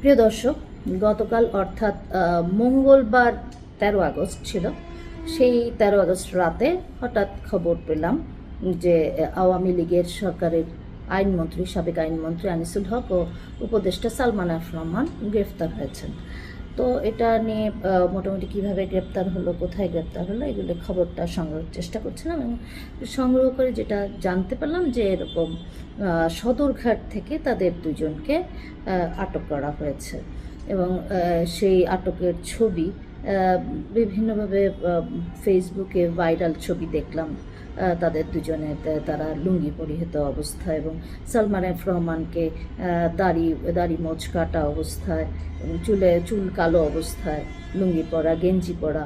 প্রিয় দর্শক, গতকাল অর্থাৎ মঙ্গলবার তেরো আগস্ট ছিল। সেই তেরো আগস্ট রাতে হঠাৎ খবর পেলাম যে আওয়ামী লীগের সরকারের আইনমন্ত্রী, সাবেক আইনমন্ত্রী আনিসুল হক ও উপদেষ্টা সালমান আফ রহমান গ্রেফতার হয়েছেন। তো এটা নিয়ে মোটামুটি কীভাবে গ্রেপ্তার হলো, কোথায় গ্রেপ্তার হলো, এগুলো খবরটা সংগ্রহের চেষ্টা করছিলাম এবং সংগ্রহ করে যেটা জানতে পারলাম যে এরকম সদরঘাট থেকে তাদের দুজনকে আটক করা হয়েছে এবং সেই আটকের ছবি বিভিন্নভাবে ফেসবুকে ভাইরাল ছবি দেখলাম। তাদের দুজনে তারা লুঙ্গি পরিহিত অবস্থা এবং সালমান এফ রহমানকে দাড়ি দাড়ি মোচ কাটা অবস্থায় চুলে, চুল কালো অবস্থায়, লুঙ্গি পরা, গেঞ্জি পরা,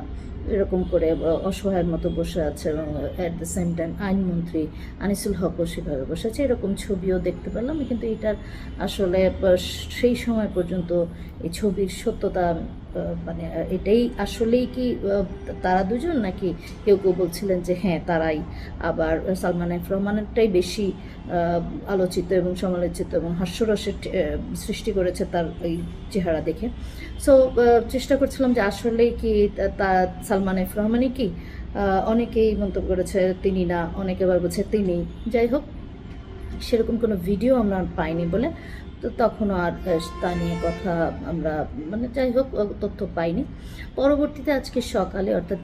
এরকম করে অসহায়ের মতো বসে আছে এবং অ্যাট দ্য সেম টাইম আইনমন্ত্রী আনিসুল হকও সেভাবে বসে আছে। এরকম ছবিও দেখতে পেলাম, কিন্তু এটার আসলে সেই সময় পর্যন্ত এই ছবির সত্যতা মানে এটাই আসলেই কি তারা দুজন? নাকি কেউ কেউ বলছিলেন যে হ্যাঁ তারাই। আবার সালমান এফ রহমানেরটাই বেশি আলোচিত এবং সমালোচিত এবং হাস্যরসের সৃষ্টি করেছে তার এই চেহারা দেখে। সো চেষ্টা করছিলাম যে আসলেই কি তা- সালমান এফ রহমানই কি অনেকেই মন্তব্য করেছে, তিনি না, অনেকে আবার বলছে তিনি। যাই হোক, সেরকম কোনো ভিডিও আমরা পাইনি বলে তো তখনও আর তা নিয়ে কথা আমরা মানে যাই হোক তথ্য পাইনি। পরবর্তীতে আজকে সকালে, অর্থাৎ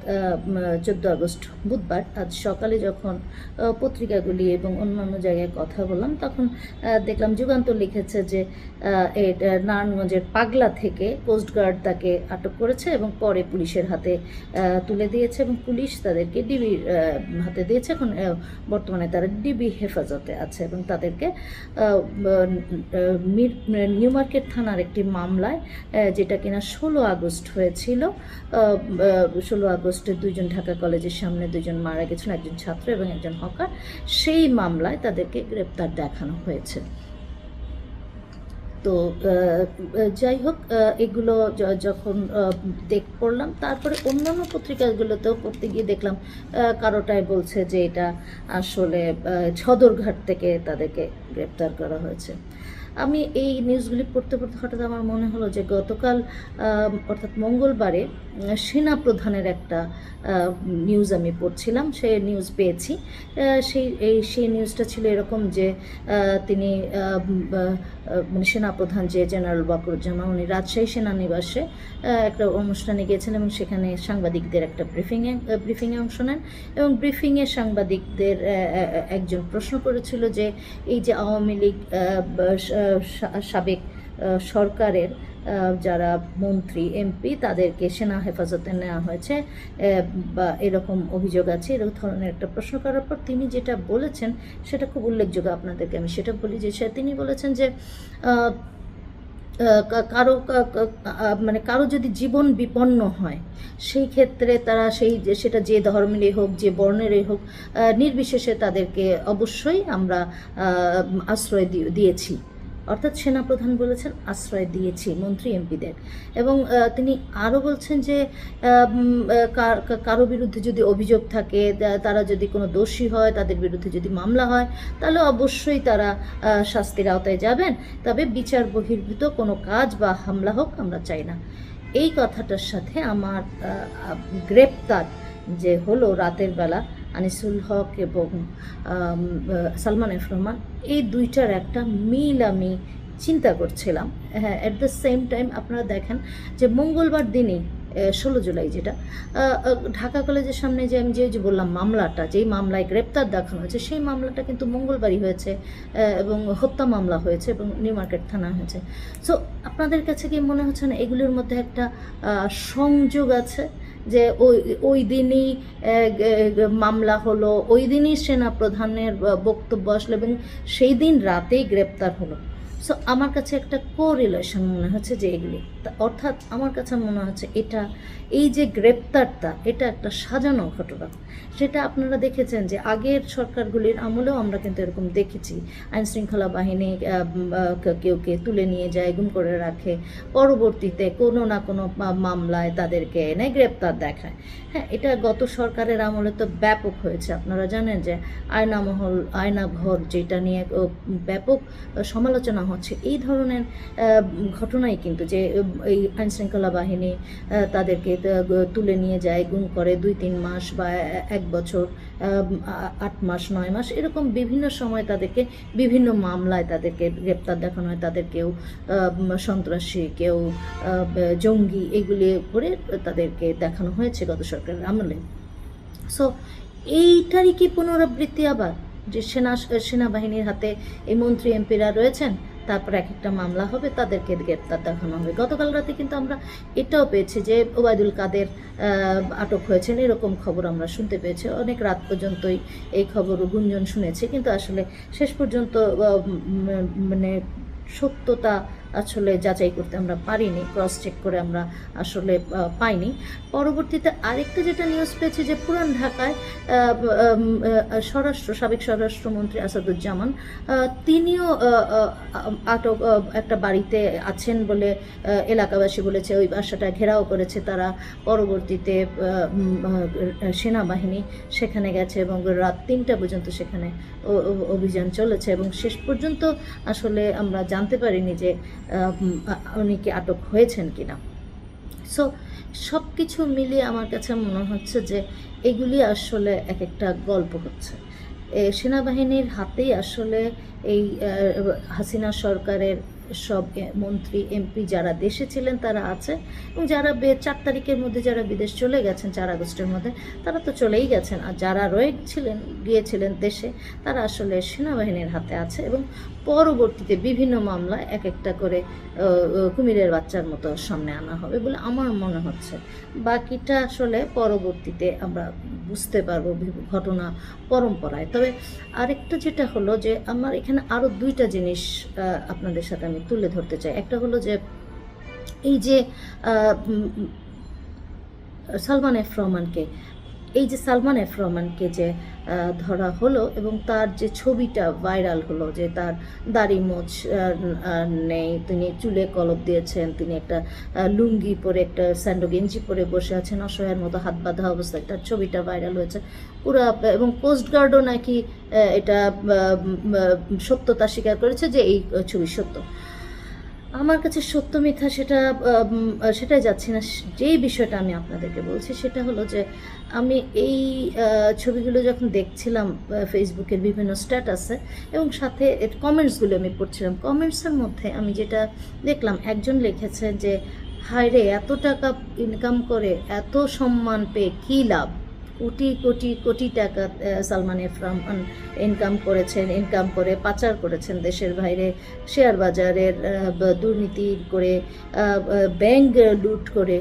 চোদ্দ আগস্ট বুধবার, আজ সকালে যখন পত্রিকাগুলি এবং অন্যান্য জায়গায় কথা বললাম, তখন দেখলাম যুগান্তর লিখেছে যে নারায়ণগঞ্জের পাগলা থেকে কোস্টগার্ড তাকে আটক করেছে এবং পরে পুলিশের হাতে তুলে দিয়েছে এবং পুলিশ তাদেরকে ডিবির হাতে দিয়েছে। এখন বর্তমানে তারা ডিবি হেফাজতে আছে এবং তাদেরকে নিউ মার্কেট থানার একটি মামলায় যেটা কিনা ষোলো আগস্ট হয়েছিল। ষোলো আগস্টে দুজন ঢাকা কলেজের সামনে দুজন মারা গেছেন, একজন ছাত্র এবং একজন হকার। সেই মামলায় তাদেরকে গ্রেপ্তার দেখানো হয়েছে। তো যাই হোক এগুলো যখন দেখ, পড়লাম, তারপরে অন্যান্য পত্রিকাগুলোতেও পড়তে গিয়ে দেখলাম কারোটাই বলছে যে এটা আসলে ছদরঘাট থেকে তাদেরকে গ্রেপ্তার করা হয়েছে। আমি এই নিউজগুলি পড়তে পড়তে হঠাৎ আমার মনে হলো যে গতকাল অর্থাৎ মঙ্গলবারে সেনা প্রধানের একটা নিউজ আমি পড়ছিলাম, সে নিউজ পেয়েছি। সেই, এই, সেই নিউজটা ছিল এরকম যে তিনি মানে সেনাপ্রধান যে জেনারেল বাকরুজ্জামা উনি রাজশাহী সেনানিবাসে একটা অনুষ্ঠানে গিয়েছেন এবং সেখানে সাংবাদিকদের একটা ব্রিফিংয়ে ব্রিফিংয়ে অংশ নেন এবং ব্রিফিংয়ে সাংবাদিকদের একজন প্রশ্ন করেছিল যে এই যে আওয়ামী লীগ সাবেক সরকারের যারা মন্ত্রী, এমপি, তাদেরকে সেনা হেফাজতে নেওয়া হয়েছে। বা এরকম অভিযোগ আছে এরকম ধরনের একটা প্রশ্ন করার পর তিনি যেটা বলেছেন, সেটা খুব উল্লেখযোগ্য আপনাদেরকে আমি সেটা বলি যে তিনি বলেছেন যে কারও মানে কারও যদি জীবন বিপন্ন হয়, সেই ক্ষেত্রে তারা সেই সেটা যে ধর্মেরই হোক, যে বর্ণেরই হোক নির্বিশেষে তাদেরকে অবশ্যই আমরা আশ্রয় দিয়েছি। অর্থাৎ সেনাপ্রধান বলেছেন আশ্রয় দিয়েছি মন্ত্রী এমপিদের। এবং তিনি আরও বলছেন যে কার- বিরুদ্ধে যদি অভিযোগ থাকে তারা যদি কোনো দোষী হয়, তাদের বিরুদ্ধে যদি মামলা হয়, তাহলে অবশ্যই তারা শাস্তির আওতায় যাবেন। তবে বিচার বহির্ভূত কোনো কাজ বা হামলা হোক আমরা চাই না। এই কথাটার সাথে আমার গ্রেপ্তার যে হলো রাতের বেলা আনিসুল হক এবং সালমান এফ রহমান, এই দুইটার একটা মিল আমি চিন্তা করছিলাম। হ্যাঁ অ্যাট দ্য সেম টাইম আপনারা দেখেন যে মঙ্গলবার দিনই ষোলো জুলাই যেটা ঢাকা কলেজের সামনে যে আমি যে যে বললাম মামলাটা, যেই মামলায় গ্রেপ্তার দেখানো হয়েছে, সেই মামলাটা কিন্তু মঙ্গলবারই হয়েছে এবং হত্যা মামলা হয়েছে এবং নিউ মার্কেট থানা হয়েছে। সো আপনাদের কাছে কি মনে হচ্ছে না এগুলোর মধ্যে একটা সংযোগ আছে? যে ওই ওই দিনই মামলা হলো, ওই দিনই সেনাপ্রধানের বক্তব্য আসলো এবং সেই দিন রাতেই গ্রেপ্তার হলো। সো আমার কাছে একটা কো রিলেশন মনে হচ্ছে যে এগুলি। অর্থাৎ আমার কাছে মনে হচ্ছে এটা এই যে গ্রেপ্তারটা এটা একটা সাজানো ঘটনা। সেটা আপনারা দেখেছেন যে আগের সরকারগুলির আমলেও আমরা কিন্তু এরকম দেখেছি। আইন শৃঙ্খলা বাহিনী আহ, উম, আহ, কে- কেউ কে তুলে নিয়ে যায় গুম করে রাখে। পরবর্তীতে কোনো না কোনো মামলায় তাদেরকে এনে গ্রেপ্তার দেখায়। হ্যাঁ এটা গত সরকারের আমলে তো ব্যাপক হয়েছে। আপনারা জানেন যে আয়না মহল আয়না ঘর যেটা নিয়ে ব্যাপক সমালোচনা হচ্ছে। এই ধরনের ঘটনাই কিন্তু যে এই আইনশৃঙ্খলা বাহিনী তাদেরকে তুলে নিয়ে যায়, গুম করে দুই তিন মাস বা এক বছর আট মাস, নয় মাস, এরকম বিভিন্ন সময় তাদেরকে, বিভিন্ন মামলায় তাদেরকে গ্রেপ্তার দেখানো হয়। তাদের কেউ সন্ত্রাসী, কেউ জঙ্গি, এগুলি করে তাদেরকে দেখানো হয়েছে গত সরকারের আমলে। সো এইটারই কি পুনরাবৃত্তি আবার? যে সেনা, সেনাবাহিনীর হাতে এই মন্ত্রী এমপিরা রয়েছেন তারপর এক একটা মামলা হবে, তাদেরকে গ্রেপ্তার দেখানো হবে। গতকাল রাতে কিন্তু আমরা এটাও পেয়েছি যে ওবায়দুল কাদের আটক হয়েছেন, এরকম খবর আমরা শুনতে পেয়েছি। অনেক রাত পর্যন্তই এই খবর গুঞ্জন শুনেছি, কিন্তু আসলে শেষ পর্যন্ত মানে সত্যতা আসলে যাচাই করতে আমরা পারিনি ক্রস চেক করে আমরা আসলে পাইনি। পরবর্তীতে আরেকটা যেটা নিউজ পেয়েছি যে পুরান ঢাকায় স্বরাষ্ট্র, সাবেক স্বরাষ্ট্রমন্ত্রী আসাদুজ্জামান তিনিও আটক একটা বাড়িতে আছেন বলে এলাকাবাসী বলেছে। ওই বাসাটা ঘেরাও করেছে তারা। পরবর্তীতে সেনাবাহিনী সেখানে গেছে এবং রাত তিনটা পর্যন্ত সেখানে অভিযান চলেছে এবং শেষ পর্যন্ত আসলে আমরা জানতে পারিনি যে উনি কি আটক হয়েছেন কিনা। সো সব কিছু মিলিয়ে আমার কাছে মনে হচ্ছে যে এগুলি আসলে এক একটা গল্প হচ্ছে। সেনাবাহিনীর হাতেই আসলে এই হাসিনা সরকারের সব মন্ত্রী, এমপি যারা দেশে ছিলেন তারা আছে। এবং যারা চার তারিখের মধ্যে যারা বিদেশ চলে গেছেন, চার আগস্টের মধ্যে, তারা তো চলেই গেছেন। আর যারা রয়েছিলেন গিয়েছিলেন দেশে, তারা আসলে সেনাবাহিনীর হাতে আছে এবং পরবর্তীতে বিভিন্ন মামলা এক একটা করে কুমিরের বাচ্চার মতো সামনে আনা হবে বলে আমার মনে হচ্ছে। বাকিটা আসলে পরবর্তীতে আমরা বুঝতে পারব ঘটনা পরম্পরায়। তবে আরেকটা যেটা হলো যে, আমার এখানে আরও দুইটা জিনিস আপনাদের সাথে আমি তুলে ধরতে চাই। একটা হলো যে, এই যে সালমান এফ রহমানকে এই যে সালমান এফ রহমানকে যে ধরা হলো এবং তার যে ছবিটা ভাইরাল হলো যে তার দাড়ি মোচ নেই, তিনি চুলে কলপ দিয়েছেন, তিনি একটা লুঙ্গি পরে একটা স্যান্ডো গেঞ্জি পরে বসে আছেন, অসহায়ের মতো হাত বাঁধা অবস্থায় তার ছবিটা ভাইরাল হয়েছে। পুরো, এবং কোস্টগার্ডও নাকি এটা সত্যতা স্বীকার করেছে যে এই ছবি সত্য। আমার কাছে সত্য মিথ্যা সেটা সেটাই যাচ্ছি না। যেই বিষয়টা আমি আপনাদেরকে বলছি সেটা হলো যে আমি এই ছবিগুলো যখন দেখছিলাম ফেসবুকের বিভিন্ন স্ট্যাটাসে এবং সাথে কমেন্টসগুলো আমি পড়ছিলাম কমেন্টসের মধ্যে আমি যেটা দেখলাম, একজন লিখেছে যে হায় রে এত টাকা ইনকাম করে, এত সম্মান পেয়ে কী লাভ? কোটি কোটি কোটি টাকা আহ, সালমান এফ ইনকাম করেছেন ইনকাম করে পাচার করেছেন দেশের বাইরে। শেয়ার বাজারের দুর্নীতি করে ব্যাংক লুট করে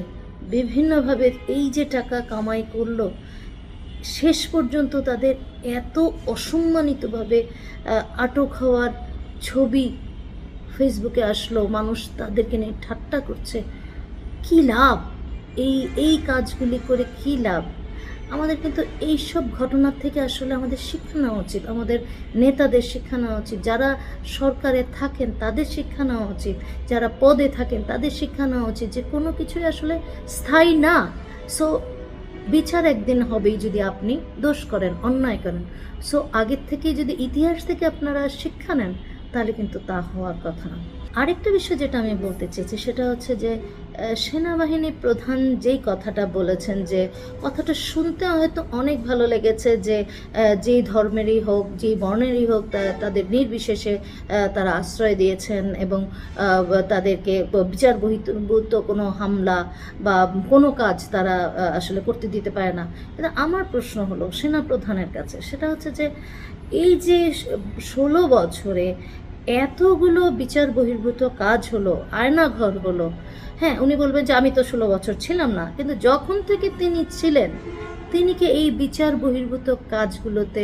বিভিন্নভাবে এই যে টাকা কামাই করল শেষ পর্যন্ত তাদের এত অসম্মানিতভাবে আটক হওয়ার ছবি ফেসবুকে আসলো মানুষ তাদেরকে নিয়ে ঠাট্টা করছে। কী লাভ? এই এই কাজগুলি করে কী লাভ? আমাদের কিন্তু এই সব ঘটনার থেকে আসলে আমাদের শিক্ষা নেওয়া উচিত। আমাদের নেতাদের শিক্ষা নেওয়া উচিত। যারা সরকারে থাকেন, তাদের শিক্ষা নেওয়া উচিত। যারা পদে থাকেন, তাদের শিক্ষা নেওয়া উচিত যে কোনো কিছুই আসলে স্থায়ী না। সো বিচার একদিন হবেই যদি আপনি দোষ করেন, অন্যায় করেন। সো আগের থেকেই যদি ইতিহাস থেকে আপনারা শিক্ষা নেন, তাহলে কিন্তু তা হওয়ার কথা না। আরেকটা বিষয় যেটা আমি বলতে চেয়েছি, সেটা হচ্ছে যে সেনাবাহিনী প্রধান যেই কথাটা বলেছেন যে, কথাটা শুনতে হয়তো অনেক ভালো লেগেছে যে যেই ধর্মেরই হোক, যেই বর্ণেরই হোক তাদের নির্বিশেষে তারা আশ্রয় দিয়েছেন এবং তাদেরকে বিচার বহির্ভূত কোনো হামলা বা কোনো কাজ তারা আসলে করতে দিতে পারে না। কিন্তু আমার প্রশ্ন হলো সেনা প্রধানের কাছে, সেটা হচ্ছে যে, এই যে ষোলো বছরে এতগুলো বিচার বহির্ভূত কাজ হলো, আয়নাঘর হলো হ্যাঁ উনি বলবেন যে আমি তো ষোলো বছর ছিলাম না, কিন্তু যখন থেকে তিনি ছিলেন, তিনি কি এই বিচার বহির্ভূত কাজগুলোতে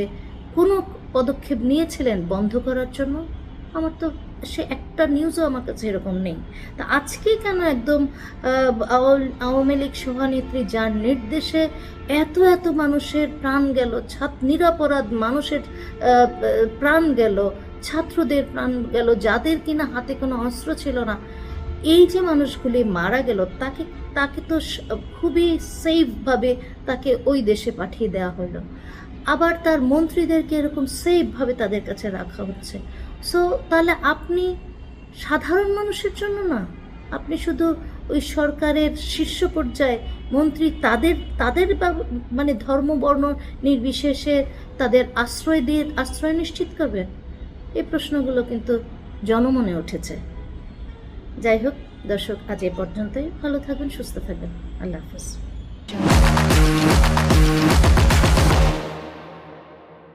কোনো পদক্ষেপ নিয়েছিলেন বন্ধ করার জন্য? আমার তো সে একটা নিউজও আমার কাছে এরকম নেই। তা আজকে কেন একদম আওয়ামী লীগ সভানেত্রী যার নির্দেশে এত এত মানুষের প্রাণ গেল ছাত্র নিরাপরাধ মানুষের প্রাণ গেল, ছাত্রদের প্রাণ গেল, যাদের কিনা হাতে কোনো অস্ত্র ছিল না এই যে মানুষগুলি মারা গেল, তাকে তাকে তো খুবই সেফভাবে তাকে ওই দেশে পাঠিয়ে দেওয়া হলো। আবার তার মন্ত্রীদেরকে এরকম সেফভাবে তাদের কাছে রাখা হচ্ছে। সো তাহলে আপনি সাধারণ মানুষের জন্য না? আপনি শুধু ওই সরকারের শীর্ষ পর্যায়ে মন্ত্রী তাদের তাদের মানে ধর্ম, বর্ণ নির্বিশেষে তাদের আশ্রয় দিয়ে, আশ্রয় নিশ্চিত করবেন? এই প্রশ্নগুলো কিন্তু জনমনে উঠেছে। যাই হোক দর্শক আজ এ পর্যন্তই। ভালো থাকবেন সুস্থ থাকবেন। আল্লাহ হাফিজ।